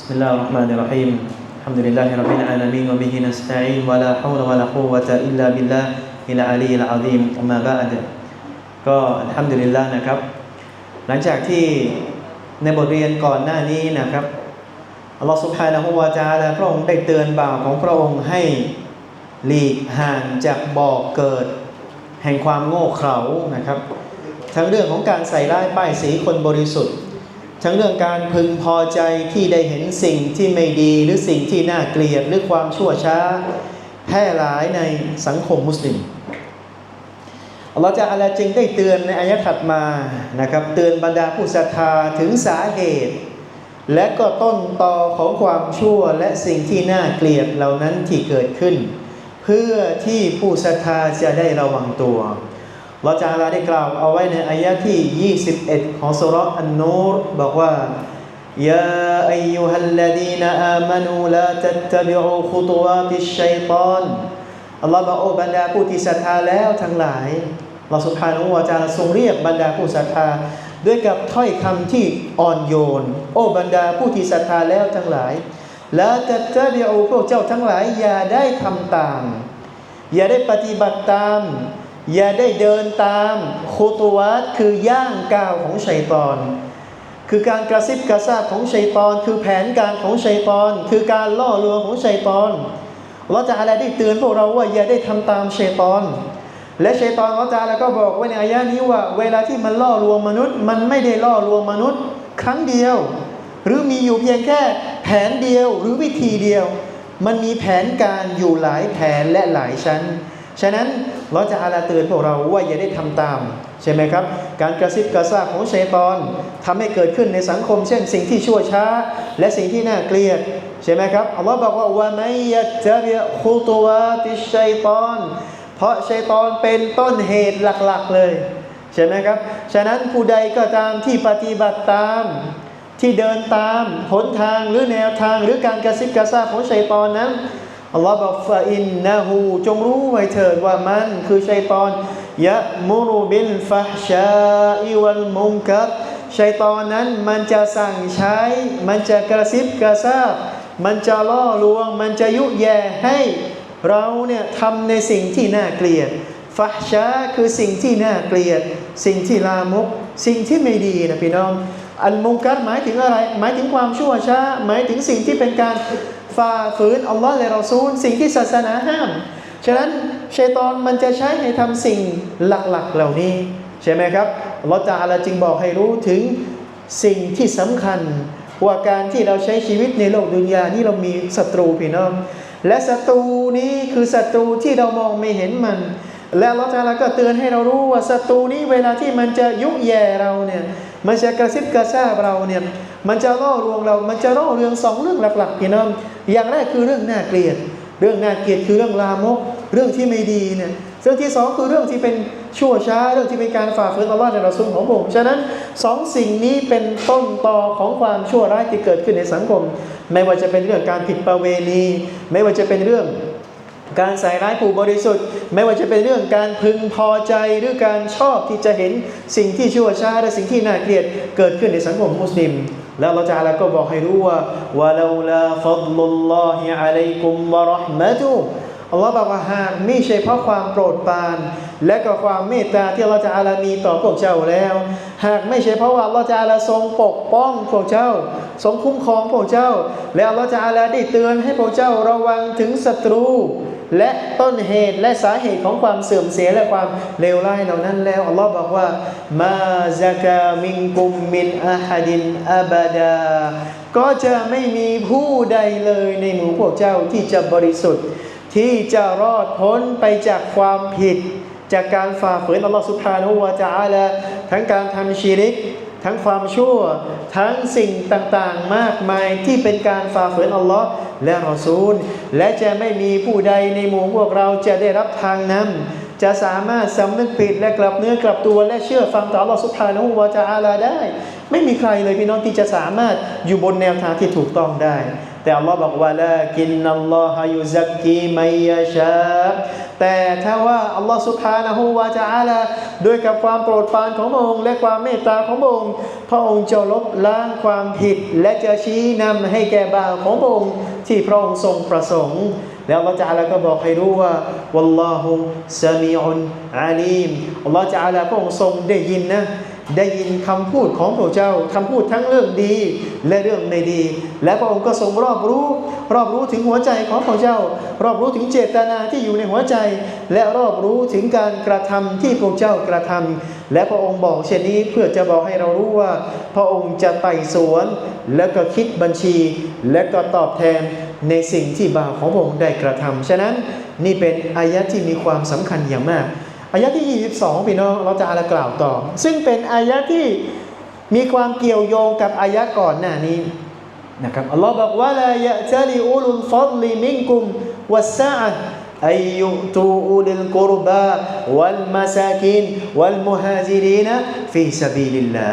بسم الله الرحمن الرحيم الحمد لله رب العالمين وبه نستعين ولا حول ولا قوة إلا بالله العلي العظيم أما بعد ก็อัลฮัมดุลิลลาห์นะครับ หลังจากที่ในบทเรียนก่อนหน้านี้นะครับอัลลอฮฺสุบฮานะฮูวาจาลาพระองค์ได้เตือนบ่าวของพระองค์ให้หลีกห่างจากบ่อเกิด แห่งความโง่เขลานะครับ ทั้งเรื่องของการใส่ร้ายป้ายสีคนบริสุทธิ์ ทั้งเรื่องการพึงพอใจที่ได้เห็นสิ่งที่ไม่ดีหรือสิ่งที่น่าเกลียดหรือความชั่วช้าแพร่หลายในสังคมมุสลิมอัลลอฮฺจะอะไรจึงได้เตือนในอายะถัดมานะครับ เตือนบรรดาผู้ศรัทธาถึงสาเหตุ และก็ต้นตอของความชั่วและสิ่งที่น่าเกลียดเหล่านั้นที่เกิดขึ้น เพื่อที่ผู้ศรัทธาจะได้ระวังตัว เราจะาลาได้กล่าวเอาไว้ในอายะที่ 21 ของสุราอันนูรบอกว่ายาอายุฮัลลดีนอามานูลาตัตตบิอูขุตวาติชัยตอนอัลลอฮ์บอกโอ้บรรดาผู้ที่ศรัทธาแล้วทั้งหลายเราสุภานุวาจาทรงเรียกบรรดาผู้ศรัทธา ด้วยกับถ้อยคำที่อ่อนโยน โอ้บรรดาผู้ที่ศรัทธาแล้วทั้งหลายลาตัตตบิอูพวกเจ้าทั้งหลาย อย่าได้ทำตาม อย่าได้ปฏิบัติตาม อย่าได้เดินตามโคตวัตคือย่างก้าวของชัยตอน คือการกระซิบกระซาบของชัยตอน คือแผนการของชัยตอน คือการล่อลวงของชัยตอนเราจะอะไรได้เตือนพวกเราว่าอย่าได้ทำตามชัยตอน และชัยตอนเราจะอะไรก็บอกไว้ในอายะนี้ว่า เวลาที่มันล่อลวงมนุษย์ มันไม่ได้ล่อลวงมนุษย์ ครั้งเดียว หรือมีอยู่เพียงแค่แผนเดียวหรือวิธีเดียว มันมีแผนการอยู่หลายแผนและหลายชั้น ฉะนั้นเราจะอาลาเตือนพวกเราว่าอย่าได้ทำตาม ใช่ไหมครับ การกระซิบกระซาบของชัยตอนทำให้เกิดขึ้นในสังคม เช่นสิ่งที่ชั่วช้า และสิ่งที่น่าเกลียด ใช่ไหมครับอัลลอฮ์บอกว่าว่าไม่ยัจะเบียคูตัววาติชัยตอน เพราะชัยตอนเป็นต้นเหตุหลักๆเลย ใช่ไหมครับ ฉะนั้นผู้ใดก็ตามที่ปฏิบัติตามที่เดินตามหนทางหรือแนวทางหรือการกระซิบกระซาบของชัยตอนนั้น อัลลอฮ์บอกฟาอินนะฮูจงรู้ไว้เถิดว่ามันคือชัยตอนยะมุรุบิลฟะชาอิวัลมุงกัรชัยตอนนั้นมันจะสั่งใช้ มันจะกระซิบกระซาบ มันจะล่อลวง มันจะยุแย่ให้เราเนี่ยทำในสิ่งที่น่าเกลียดฟะชาคือสิ่งที่น่าเกลียด สิ่งที่ลามก สิ่งที่ไม่ดีนะพี่น้อง อันมุงกัรหมายถึงอะไร หมายถึงความชั่วช้า หมายถึงสิ่งที่เป็นการ ฝ่าฝืนอัลลอฮ์และเราซูล สิ่งที่ศาสนาห้าม ฉะนั้นชัยตอนมันจะใช้ให้ทำสิ่งหลักๆเหล่านี้ ใช่ไหมครับอัลลอฮ์ตาอาลาจึงบอกให้รู้ถึงสิ่งที่สำคัญ ว่าการที่เราใช้ชีวิตในโลกดุนยานี่เรามีศัตรูพี่น้อง และศัตรูนี้คือศัตรูที่เรามองไม่เห็นมัน และอัลลอฮ์ตาอาลาก็เตือนให้เรารู้ว่าศัตรูนี้เวลาที่มันจะยุแย่เราเนี่ย มันจะกระซิบกระซาบเราเนี่ยมันจะล่อลวงเรา มันจะล่อเรื่องสองเรื่องหลักๆพี่น้องอย่างแรกคือเรื่องน่าเกลียด เรื่องน่าเกลียดคือเรื่องลามก เรื่องที่ไม่ดีเนี่ยเรื่องที่สองคือเรื่องที่เป็นชั่วช้า เรื่องที่เป็นการฝ่าฝืนอัลลอฮ์ในราซุลของผมฉะนั้นสองสิ่งนี้เป็นต้นตอของความชั่วร้ายที่เกิดขึ้นในสังคม ไม่ว่าจะเป็นเรื่องการผิดประเวณี ไม่ว่าจะเป็นเรื่อง การใส่ร้ายผู้บริสุทธิ์ ไม่ว่าจะเป็นเรื่องการพึงพอใจหรือการชอบที่จะเห็นสิ่งที่ชั่วช้าและสิ่งที่น่าเกลียดเกิดขึ้นในสังคมมุสลิม แล้วเราจะอาลาก็บอกให้รู้ว่าวะลาลาฟัดลุลลอฮิอะลัยกุมวะราะห์มะตุอัลลอฮ์บอกว่าหากไม่ใช่เพราะความโปรดปราน และก็ความเมตตาที่เราจะอาลามีต่อพวกเจ้าแล้ว หากไม่ใช่เพราะว่าเราจะอาลาทรงปกป้องพวกเจ้า ทรงคุ้มครองพวกเจ้า และเราจะอาลาได้เตือนให้พวกเจ้าระวังถึงศัตรู และต้นเหตุและสาเหตุของความเสื่อมเสียและความเลวร้ายเหล่านั้นแล้วอัลลอฮ์บอกว่ามาซากามิงกุมมินอาฮัดินอับดา ก็จะไม่มีผู้ใดเลยในหมู่พวกเจ้าที่จะบริสุทธิ์ ที่จะรอดพ้นไปจากความผิด จากการฝ่าฝืนอัลลอฮ์สุบฮานาหูวาจาละทั้งการทำชีริก ทั้งความชั่ว ทั้งสิ่งต่างๆมากมายที่เป็นการฝ่าฝืนอัลลอฮ์และรอซูล และจะไม่มีผู้ใดในหมู่พวกเราจะได้รับทางนำจะสามารถสำนึกผิดและกลับเนื้อกลับตัวและเชื่อฟังต่อ Allah Subhanahu wa Taala ได้ ไม่มีใครเลยพี่น้องที่จะสามารถอยู่บนแนวทางที่ถูกต้องได้ แต่อัลลอฮ์บอกว่าละกินอัลลอฮ์ยุซักกีไมยาชาแต่ถ้าว่าอัลลอฮ์สุภาละฮูวาจะอาลาด้วยกับความโปรดปรานของพระองค์และความเมตตาของพระองค์พระองค์จะลบล้างความผิด และจะชี้นำให้แก่บ่าวของพระองค์ที่พระองค์ทรงประสงค์ แล้วอัลลอฮ์จะอาลาก็บอกให้รู้ว่าวัลลอฮุสมีอุนอาลีมอัลลอฮ์จะอาลาพระองค์ทรงได้ยินนะ ได้ยินคำพูดของพระเจ้าคำพูดทั้งเรื่องดีและเรื่องไม่ดี และพระองค์ก็ทรงรอบรู้ รอบรู้ถึงหัวใจของพระเจ้า รอบรู้ถึงเจตนาที่อยู่ในหัวใจ และรอบรู้ถึงการกระทำที่พระเจ้ากระทำและพระองค์บอกเช่นนี้เพื่อจะบอกให้เรารู้ว่า พระองค์จะไต่สวน และก็คิดบัญชี และก็ตอบแทนในสิ่งที่บ่าวของพระองค์ได้กระทำฉะนั้นนี่เป็นอายะที่มีความสำคัญอย่างมาก อายะที่ 22 พี่น้องเราจะอาลากล่าวต่อ ซึ่งเป็นอายะที่มีความเกี่ยวโยงกับอายะก่อนหน้านี้นะครับอัลลอฮ์บอกว่าลายะตะลิอุลุลฟัดลิมิงกุมวัสซะอะอัยยุตูอุลิลกุรบาวัลมาซากินวัลมุฮาจิรีนฟีซาบิลลา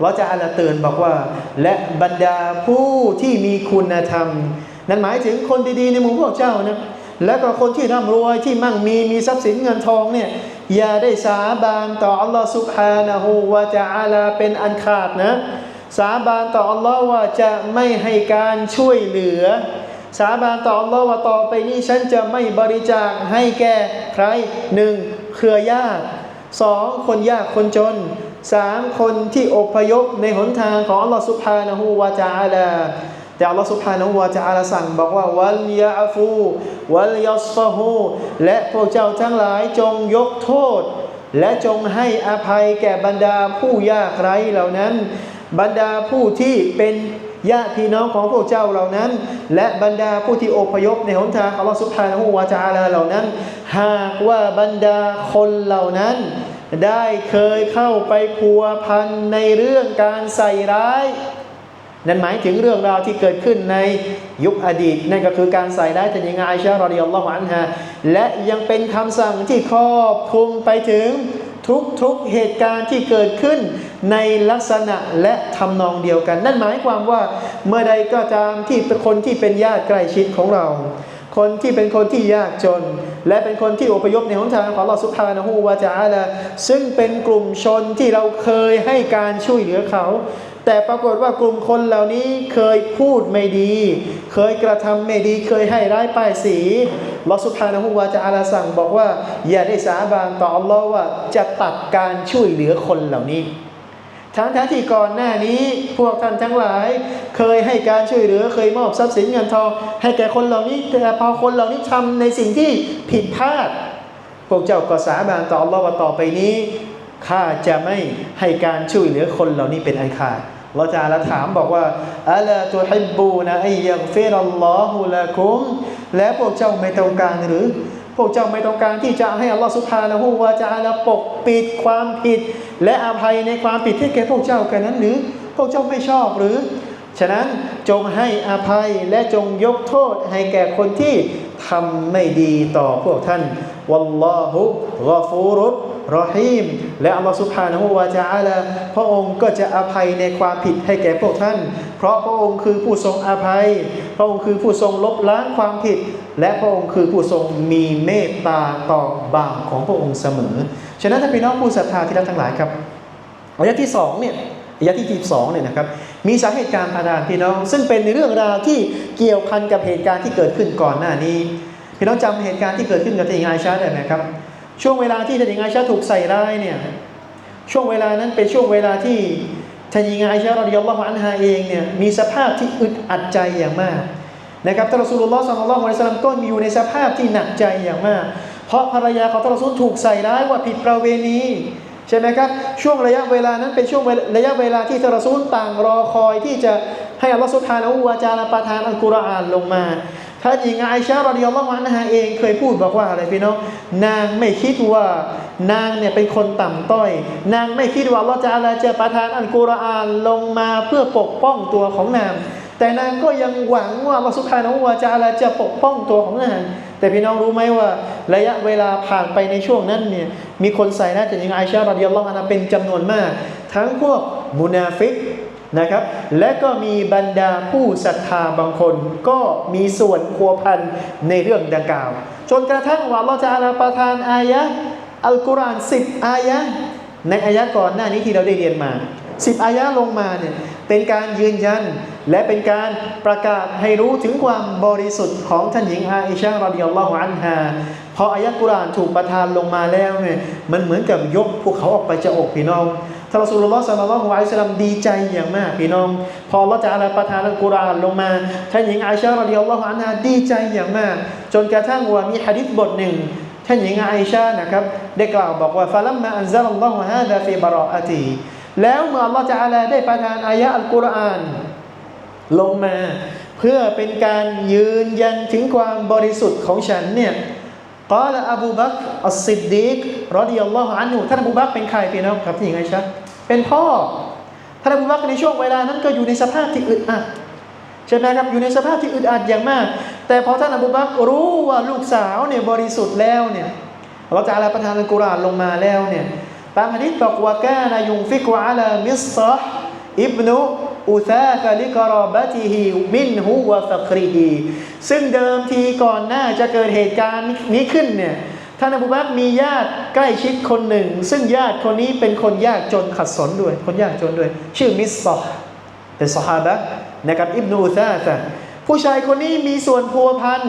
เราจะอาลาเตือนบอกว่า และบรรดาผู้ที่มีคุณธรรม นั่นหมายถึงคนดีๆในหมู่พวกเจ้านะแล้วก็คนที่ร่ำรวยที่มั่งมีมีทรัพย์สินเงินทองเนี่ย อย่าได้สาบานต่ออัลลอฮ์สุบฮานะฮูวาจะอาลาเป็นอันขาดนะ สาบานต่ออัลลอฮ์ว่าจะไม่ให้การช่วยเหลือ สาบานต่ออัลลอฮ์ว่าต่อไปนี้ฉันจะไม่บริจาคให้แก่ใครหนึ่งเครือญาติสองคนยากคนจนสามคนที่อพยพในหนทางของอัลลอฮ์สุบฮานะฮูวาจะอาลา แต่อัลลอฮฺสุบฮานะฮูวาจะอาลาสั่งบอกว่าวัลยาฟูวัลยัสฟะฮูและพวกเจ้าทั้งหลายจงยกโทษ และจงให้อภัยแก่บรรดาผู้ยากไร้เหล่านั้น บรรดาผู้ที่เป็นญาติพี่น้องของพวกเจ้าเหล่านั้น และบรรดาผู้ที่อพยพในหนทางของอัลลอฮฺสุบฮานะฮูวาจะอาลาเหล่านั้น หากว่าบรรดาคนเหล่านั้น ได้เคยเข้าไปพัวพันในเรื่องการใส่ร้าย นั่นหมายถึงเรื่องราวที่เกิดขึ้นในยุคอดีต นั่นก็คือการใส่ร้ายท่านหญิงอาอิชารอดิยัลลอฮุอันฮาและยังเป็นคำสั่งที่ครอบคลุมไปถึงทุกๆเหตุการณ์ที่เกิดขึ้นในลักษณะและทำนองเดียวกัน นั่นหมายความว่าเมื่อใดก็ตามที่เป็นคนที่เป็นญาติใกล้ชิดของเรา คนที่เป็นคนที่ยากจน และเป็นคนที่อพยพในหนทางของอัลลอฮฺสุบฮานะฮูวาจาลาซึ่งเป็นกลุ่มชนที่เราเคยให้การช่วยเหลือเขา แต่ปรากฏว่ากลุ่มคนเหล่านี้เคยพูดไม่ดี เคยกระทำไม่ดี เคยให้ร้ายป้ายสีลอสุภานะฮูวาจะอาลาสั่งบอกว่า อย่าได้สาบานต่ออัลลอฮ์ว่าจะตัดการช่วยเหลือคนเหล่านี้ ทั้งทั้งที่ก่อนหน้านี้พวกท่านทั้งหลาย เคยให้การช่วยเหลือ เคยมอบทรัพย์สินเงินทองให้แก่คนเหล่านี้แต่พอคนเหล่านี้ทำในสิ่งที่ผิดพลาด พวกเจ้าก็สาบานต่ออัลลอฮ์ว่าต่อไปนี้ข้าจะไม่ให้การช่วยเหลือคนเหล่านี้เป็นอันขาด เราจะอาลาถามบอกว่าอัลาตุฮิบบูนะไอัยยักฟิรัลลอฮุละกุมและพวกเจ้าไม่ต้องการหรือ พวกเจ้าไม่ต้องการที่จะให้อัลลอฮฺสุภานะฮูวาจะอาลาปกปิดความผิด และอภัยในความผิดที่แก่พวกเจ้ากันนั้นหรือ พวกเจ้าไม่ชอบหรือ ฉะนั้นจงให้อภัยและจงยกโทษให้แก่คนที่ทำไม่ดีต่อพวกท่าน วัลลอฮุกอฟูรุ รอฮีมและอัลลอฮฺสุบฮานะฮูวาจาอาลาพระองค์ก็จะอภัยในความผิดให้แก่พวกท่าน เพราะพระองค์คือผู้ทรงอภัย พระองค์คือผู้ทรงลบล้างความผิด และพระองค์คือผู้ทรงมีเมตตาต่อบ่าวของพระองค์เสมอ ฉะนั้นถ้าพี่น้องผู้ศรัทธาที่รักทั้งหลายครับอายะที่สองเนี่ยอายะที่สองเนี่ยนะครับมีสาเหตุการณ์พาดานพี่น้อง ซึ่งเป็นในเรื่องราวที่เกี่ยวพันกับเหตุการณ์ที่เกิดขึ้นก่อนหน้านี้ พี่น้องจำเหตุการณ์ที่เกิดขึ้นกับท่านหญิงไอชาได้ไหมครับ ช่วงเวลาที่ท่านหญิงไอชาถูกใส่ร้ายเนี่ยช่วงเวลานั้นเป็นช่วงเวลาที่ท่านหญิงไอชารอดิยัลลอฮุอันฮาเองเนี่ยมีสภาพที่อึดอัดใจอย่างมากนะครับท่านรอสูลุลลอฮ์สัลลัลลอฮุอะลัยฮิวะซัลลัมก็มีอยู่ในสภาพที่หนักใจอย่างมาก เพราะภรรยาของท่านรอสูลถูกใส่ร้ายว่าผิดประเวณีใช่ไหมครับช่วงระยะเวลานั้นเป็นช่วงระยะเวลาที่ท่านรอสูลต่างรอคอยที่จะให้อัลลอฮฺสุบฮานะฮูวาจาลาประทานอัลกุรอานลงมา ท่านหญิงไอชารอดิยัลลอฮุอันฮาเองเคยพูดบอกว่าอะไรพี่น้องนางไม่คิดว่านางเนี่ยเป็นคนต่ำต้อย นางไม่คิดว่าอัลลอฮฺจะอะไรจะประทานอัลกุรอานลงมาเพื่อปกป้องตัวของนาง แต่นางก็ยังหวังว่าอัลลอฮฺสุบฮานะฮูวาจาลาจะปกป้องตัวของนาง แต่พี่น้องรู้ไหมว่า ระยะเวลาผ่านไปในช่วงนั้นเนี่ยมีคนใส่หน้าจะยิงไอชารดิยัลลอฮุอันฮาเป็นจำนวนมาก ทั้งพวกมุนาฟิก นะครับ และก็มีบรรดาผู้ศรัทธาบางคน ก็มีส่วนพัวพันในเรื่องดังกล่าว จนกระทั่งว่าเราจะอาลาประทานอายะอัลกุรอานสิบอายะในอายะก่อนหน้านี้ที่เราได้เรียนมาสิบอายะลงมาเนี่ยเป็นการยืนยัน และเป็นการประกาศให้รู้ถึงความบริสุทธิ์ของท่านหญิงอาอิชารอดิยัลลอฮุอันฮาพออายะกุรอานถูกประทานลงมาแล้วเนี่ยมันเหมือนกับยกพวกเขาออกไปจากอกพี่น้องานสุลลอฮ์สัลลัลลอฮุอะลัยฮิวะซัลลัมดีใจอย่างมากพี่น้อง พอเราจะอาลาประทานอัลกุรอานลงมาท่านหญิงอาอิชารอดิยัลลอฮุอันฮาดีใจอย่างมาก จนกระทั่งว่ามีหะดีษบทหนึ่งท่านหญิงอาอิชานะครับได้กล่าวบอกว่าฟาลัมมาอันซัลลัลลอฮุฮาดาฟีบารออะตีแล้วเมื่ออัลลอฮฺจะอาลาได้ประทานอายะอัลกุรอานลงมา เพื่อเป็นการยืนยันถึงความบริสุทธิ์ของฉันเนี่ยกล่าวอบูบักอัสซิดดีกรอดิยัลลอฮุอันฮุท่านอบูบักเป็นใครพี่น้องครับท่านหญิงอาอิชา เป็นพ่อท่านอบูบักในช่วงเวลานั้นก็อยู่ในสภาพที่อึดอัดใช่ไหมครับอยู่ในสภาพที่อึดอัดอย่างมาก แต่พอท่านอบูบักรู้ว่าลูกสาวเนี่ยบริสุทธิ์แล้วเนี่ยเราจะอาลาประทานกุรานลงมาแล้วเนี่ยตามฮะดิษบอกว่าแกนายุงฟิกวะลามิสซะอิบนุอุซาฟะลิกรอบะติฮิมินฮุวะฟักริฮีซึ่งเดิมทีก่อนหน้าจะเกิดเหตุการณ์นี้ขึ้นเนี่ย ท่านอบูบักมีญาติใกล้ชิดคนหนึ่ง ซึ่งญาติคนนี้เป็นคนยากจนขัดสนด้วย คนยากจนด้วย ชื่อมิสซะเป็นสหาบะนะครับอิบนูอุซาฟะผู้ชายคนนี้มีส่วนพัวพัน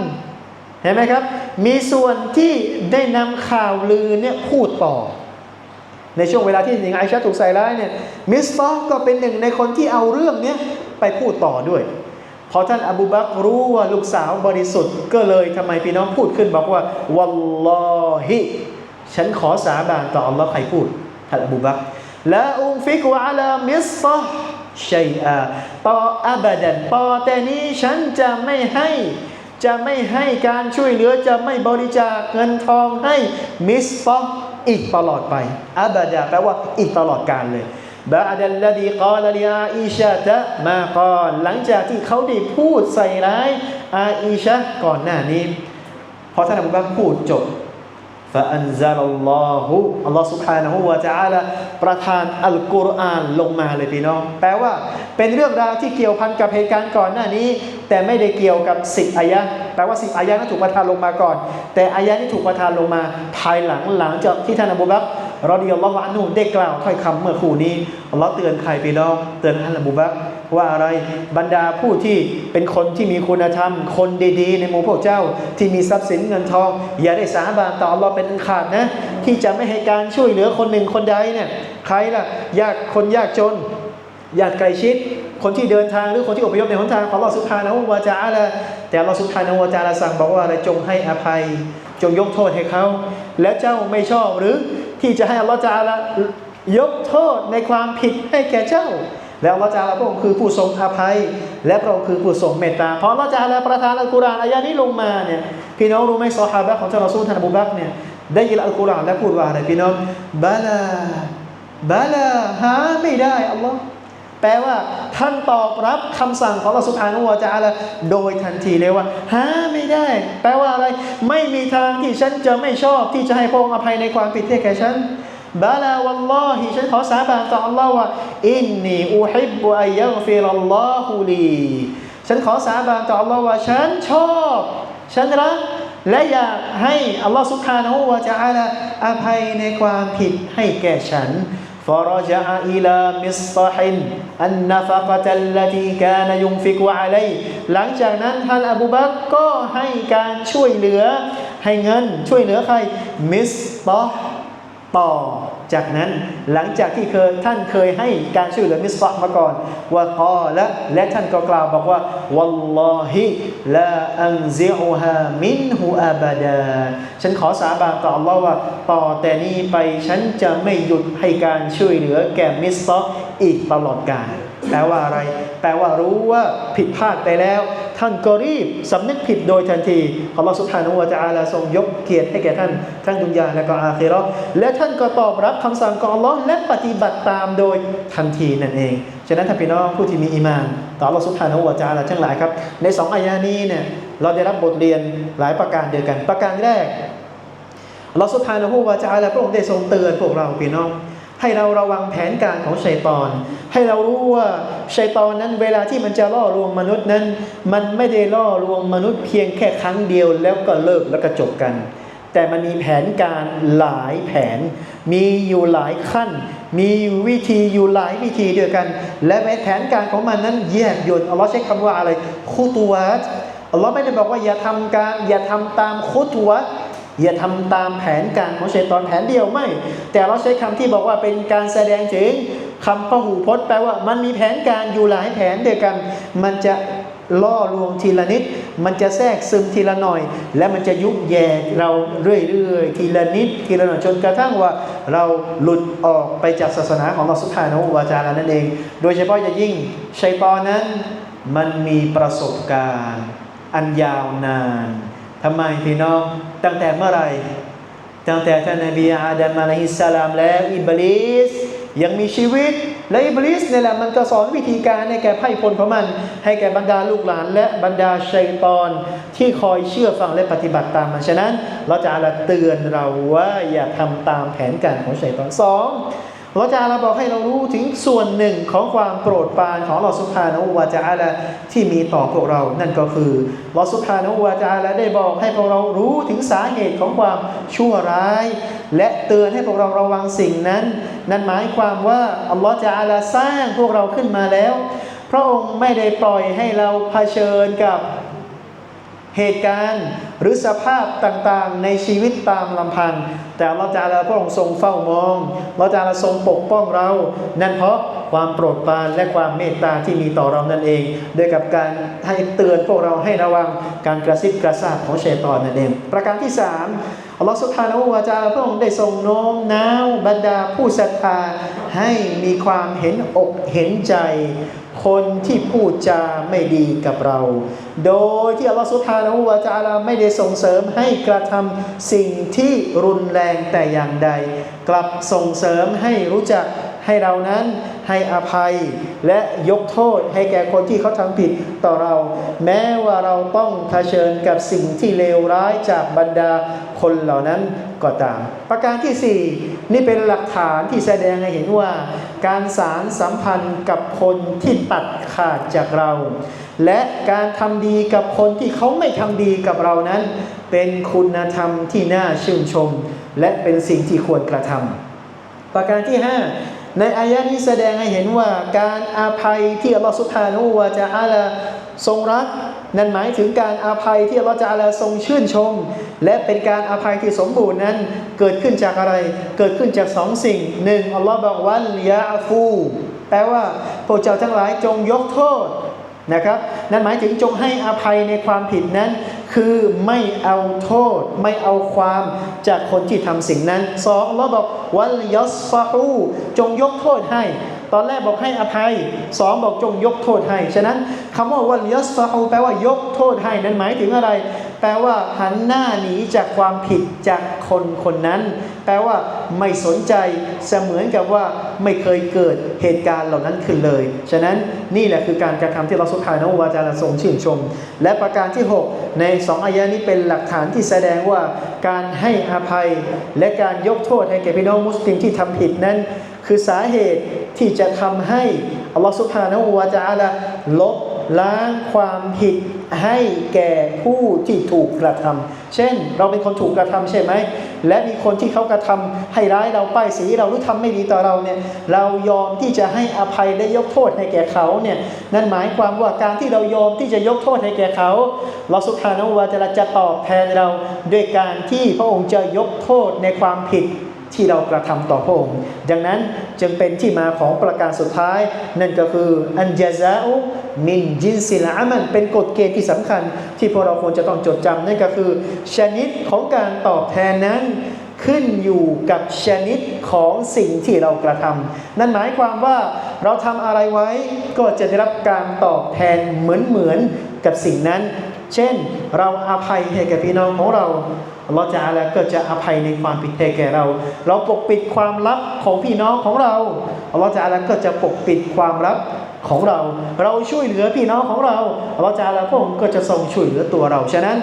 เห็นไหมครับ มีส่วนที่ได้นำข่าวลือเนี่ยพูดต่อ ในช่วงเวลาที่หญิงไอชาถูกใส่ร้ายเนี่ยมิสตอก็เป็นหนึ่งในคนที่เอาเรื่องเนี้ยไปพูดต่อด้วย พอท่านอบูบักรู้ว่าลูกสาวบริสุทธิ์ ก็เลยทำไมพี่น้องพูดขึ้นบอกว่าวัลลอฮิฉันขอสาบานต่ออัลลอฮ์ใครพูดท่านอบูบักละอุฟิกวะอาลามิสตอชัยอาต่ออับดันต่อแต่นี้ฉันจะไม่ให้จะไม่ให้การช่วยเหลือจะไม่บริจาคเงินทองให้มิสตออีกตลอดไปอับดาแปลว่าอีกตลอดกาลเลย บาดัลลดีกาลลีอาอิชะตะมาก่อนหลังจากที่เขาได้พูดใส่ร้ายอาอิชะก่อนหน้านี้พอท่านอบูบักพูดจบฟาอันซาลลอฮุอัลลอฮ์ سبحانه และ تعالى ประทานอัลกุรอานลงมาเลยพี่น้อง แปลว่าเป็นเรื่องราวที่เกี่ยวพันกับเหตุการณ์ก่อนหน้านี้ แต่ไม่ได้เกี่ยวกับสิบอายะแปลว่าสิบอายะนั้นถูกประทานลงมาก่อน แต่อายะนี้ถูกประทานลงมาภายหลังหลังจากที่ท่านอบูบักร รอดิยัลลอฮุอันฮุได้กล่าวถ้อยคำเมื่อคู่นี้อัลลอฮ์เตือนใครพี่น้องเตือนท่านอบูบักว่าอะไรบรรดาผู้ที่เป็นคนที่มีคุณธรรม คนดีๆ ในหมู่พวกเจ้า ที่มีทรัพย์สินเงินทอง อย่าได้สาบานต่ออัลลอฮ์เป็นอันขาดนะ ที่จะไม่ให้การช่วยเหลือคนหนึ่งคนใดเนี่ยใครล่ะยากคนยากจนอยากไกลชิด คนที่เดินทางหรือคนที่อพยพในหนทางของเราสุภานะฮูวาจาละแต่เราสุภานะฮูวาจาละสั่งบอกว่าอะไรจงให้อภัย จงยกโทษให้เขา แล้วเจ้าไม่ชอบหรือ ที่จะให้อัลลอฮฺจาละยกโทษในความผิดให้แก่เจ้า แล้วอัลลอฮฺจาละพระองค์คือผู้ทรงอภัย และพระองค์คือผู้ทรงเมตตาเพราะอัลลอฮฺจาละประทานอัลกุรอานอายะนี้ลงมาเนี่ยพี่น้องรู้ไหมซอฮาบะห์ของเจ้ารอซูลท่านอบูบักเนี่ยได้ยินอัลกุรอานและพูดว่าอะไรพี่น้องบาลาบาลาหาไม่ได้อัลลอฮ์ แปลว่าท่านตอบรับคำสั่งของเราสุภานุวาจาละโดยทันทีเลยว่าหาไม่ได้ แปลว่าอะไร ไม่มีทางที่ฉันจะไม่ชอบที่จะให้พระองค์อภัยในความผิดที่แก่ฉันบาลาวัลลอฮิฉันขอสาบานต่ออัลลอฮ์ว่าอินนีอูฮิบบอัยยัฟิรัลลอฮุลีฉันขอสาบานต่ออัลลอฮ์ว่าฉันชอบ ฉันรักและอยากให้อัลลอฮ์สุบฮานะฮูวะจาละอภัยในความผิดให้แก่ฉัน فرجع إلى مصطح النفقة التي كان ينفق عليه หลังจากนั้นท่านอบูบักรก็ให้การช่วยเหลือให้เงินช่วยเหลือใคร มิสตอต่อ จากนั้นหลังจากที่เคยท่านเคยให้การช่วยเหลือมิสซอมาก่อนว่าพอและและท่านก็กล่าวบอกว่าวัลลอฮิลาอันซิอูฮามินฮูอาบาดาฉันขอสาบานต่ออัลลอฮ์ว่าต่อแต่นี้ไปฉันจะไม่หยุดให้การช่วยเหลือแก่มิสซออีกตลอดกาลแปลว่าอะไร แปลว่ารู้ว่าผิดพลาดไปแล้ว ท่านก็รีบสำนึกผิดโดยทันทีอัลลอฮฺสุบานุวะจาลาทรงยกเกียรติให้แก่ท่าน ทั้งดุนยาและก็อาคีรอและท่านก็ตอบรับคำสั่งของอัลลอฮ์และปฏิบัติตามโดยทันทีนั่นเอง ฉะนั้นท่านพี่น้องผู้ที่มีอีมาน ต่ออัลลอฮฺสุบานุวะจาลาทั้งหลายครับ ในสองอายานี้เนี่ยเราได้รับบทเรียนหลายประการเดียวกัน ประการแรกเราสุภานะฮูวาจาและพระองค์ได้ทรงเตือนพวกเราพี่น้อง ให้เราระวังแผนการของชัยตอน ให้เรารู้ว่าชัยตอนนั้นเวลาที่มันจะล่อลวงมนุษย์นั้น มันไม่ได้ล่อลวงมนุษย์เพียงแค่ครั้งเดียวแล้วก็เลิกแล้วก็จบกัน แต่มันมีแผนการหลายแผน มีอยู่หลายขั้น มีวิธีอยู่หลายวิธีเดียวกัน และแผนการของมันนั้นแยกยนต์อัลลอฮ์ใช้คำว่าอะไรคุตวัตอัลลอฮ์ไม่ได้บอกว่าอย่าทำการอย่าทำตามคุตวัต อย่าทำตามแผนการของชัยตอนแผนเดียวไม่ แต่เราใช้คำที่บอกว่าเป็นการแสดงถึงคำพหูพจน์แปลว่ามันมีแผนการอยู่หลายแผนเดียวกัน มันจะล่อลวงทีละนิด มันจะแทรกซึมทีละหน่อย และมันจะยุบแย่เราเรื่อยๆ ทีละนิด ทีละหน่อยจนกระทั่งว่า เราหลุดออกไปจากศาสนาของเราสุภาโนวาจารานั่นเอง โดยเฉพาะอย่างยิ่งชัยตอนนั้น มันมีประสบการณ์ อันยาวนาน ทำไมพี่น้องตั้งแต่เมื่อไหร่ตั้งแต่ท่านนบีอาดัมอะลัยฮิสสลามแล้วอิบลิสยังมีชีวิตและอิบลิสเนี่ยแหละมันก็สอนวิธีการให้แก่ไพ่พลของมัน ให้แก่บรรดาลูกหลาน และบรรดาชัยตอนที่คอยเชื่อฟังและปฏิบัติตามมันฉะนั้น เราจะอาลาเตือนเราว่าอย่าทำตามแผนการของชัยตอนสอง เราจะอาลาบอกให้เรารู้ถึงส่วนหนึ่งของความโปรดปรานของลอสุภานวาจาอาลาที่มีต่อพวกเรา นั่นก็คือลอสุภานวาจาอาลาได้บอกให้พวกเรารู้ถึงสาเหตุของความชั่วร้าย และเตือนให้พวกเราระวังสิ่งนั้น นั่นหมายความว่าอัลลอฮฺจาลาสร้างพวกเราขึ้นมาแล้ว พระองค์ไม่ได้ปล่อยให้เราเผชิญกับ เหตุการณ์หรือสภาพต่างๆ ในชีวิตตามลำพัง แต่อัลลอฮฺจะอาลาพระองค์ทรงเฝ้ามอง เราจะลาทรงปกป้องเรา นั่นเพราะความโปรดปรานและความเมตตาที่มีต่อเรานั่นเองโดยกับการให้เตือนพวกเราให้ระวังการกระซิบกระซาบของเชตอนนั่นเอง ประการที่สามอัลลอฮฺสุบฮานะฮูวะจาลาพระองค์ได้ทรงโน้มน้าวบรรดาผู้ศรัทธาให้มีความเห็นอกเห็นใจ คนที่พูดจาไม่ดีกับเรา โดยที่อัลลอฮฺสุบฮานะฮูวาจาลาไม่ได้ส่งเสริมให้กระทำสิ่งที่รุนแรงแต่อย่างใด กลับส่งเสริมให้รู้จัก ให้เรานั้นให้อภัยและยกโทษให้แก่คนที่เขาทำผิดต่อเรา แม้ว่าเราต้องเผชิญกับสิ่งที่เลวร้ายจากบรรดาคนเหล่านั้นก็ตาม ประการที่ 4 นี่เป็นหลักฐานที่แสดงให้เห็นว่า การสารสัมพันธ์กับคนที่ตัดขาดจากเรา และการทำดีกับคนที่เขาไม่ทำดีกับเรานั้น เป็นคุณธรรมที่น่าชื่นชม และเป็นสิ่งที่ควรกระทำประการที่ 5 ในอายะนี้แสดงให้เห็นว่าการอาภัยที่อัลลอฮฺสุบฮานุวะจะอาลาทรงรัก นั่นหมายถึงการอาภัยที่อัลลอฮฺจะอาลาทรงชื่นชม และเป็นการอาภัยที่สมบูรณ์นั้นเกิดขึ้นจากอะไร เกิดขึ้นจากสองสิ่งหนึ่งอัลลอฮฺบอกวันยาฟู แปลว่าพวกเจ้าทั้งหลายจงยกโทษนะครับ นั่นหมายถึงจงให้อภัยในความผิดนั้น คือไม่เอาโทษ ไม่เอาความจากคนที่ทำสิ่งนั้นสองเราบอกวัลยสฟาฮูจงยกโทษให้ ตอนแรกบอกให้อภัยสองบอกจงยกโทษให้ ฉะนั้นคำว่าวัลยสฟาฮูแปลว่ายกโทษให้นั้นหมายถึงอะไร แปลว่าหันหน้าหนีจากความผิดจากคนคนนั้น แปลว่าไม่สนใจเสมือนกับว่าไม่เคยเกิดเหตุการณ์เหล่านั้นขึ้นเลย ฉะนั้นนี่แหละคือการกระทำที่เราสุภาโนะวาจาทรงชื่นชม และประการที่ 6 ในสองอายะนี้เป็นหลักฐานที่แสดงว่าการให้อภัย และการยกโทษให้แก่พี่น้องมุสลิมที่ทำผิดนั้น คือสาเหตุที่จะทำให้อัลลอฮฺสุบฮานะฮูวาจาละลบ ล้างความผิดให้แก่ผู้ที่ถูกกระทำเช่น เราเป็นคนถูกกระทำใช่ไหม และมีคนที่เขากระทำให้ร้ายเราป้ายสีเราหรือทำไม่ดีต่อเราเนี่ย เรายอมที่จะให้อภัยและยกโทษให้แก่เขาเนี่ย นั่นหมายความว่าการที่เรายอมที่จะยกโทษให้แก่เขาเราสุภานะฮูวาจะจะตอบแทนเราด้วยการที่พระองค์จะยกโทษในความผิด ที่เรากระทำต่อพระองค์ดังนั้นจึงเป็นที่มาของประการสุดท้าย นั่นก็คืออันยาซาอุมินจินซิลามันเป็นกฎเกณฑ์ที่สำคัญ ที่พวกเราควรจะต้องจดจำนั่นก็คือ ชนิดของการตอบแทนนั้นขึ้นอยู่กับชนิดของสิ่งที่เรากระทำนั่นหมายความว่าเราทำอะไรไว้ก็จะได้รับการตอบแทนเหมือนเหมือนๆกับสิ่งนั้น เช่นเราอภัยให้แก่พี่น้องของเราอัลลอฮฺจะอะไรก็จะอภัยในความผิดให้แก่เรา เราปกปิดความลับของพี่น้องของเราอัลลอฮฺจะอะไรก็จะปกปิดความลับของเรา เราช่วยเหลือพี่น้องของเราอัลลอฮฺจะอะไรพระองค์ก็จะทรงช่วยเหลือตัวเราฉะนั้น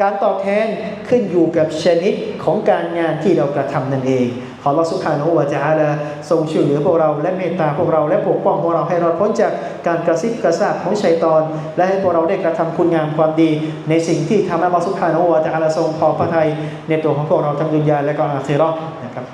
การตอบแทนขึ้นอยู่กับชนิดของการงานที่เรากระทำนั่นเอง ขอเราสุขานหัวจะอาลาทรงช่วยเหลือพวกเราและเมตตาพวกเราและปกป้องพวกเราให้เราพ้นจากการกระซิบกระซาบของชัยตอน และให้พวกเราได้กระทำคุณงามความดี ในสิ่งที่ทำให้เราสุขานหัวจะอาลาทรงพอพระทัยในตัวของพวกเราทั้งดุนยาและก็อาคิเราะห์นะครับ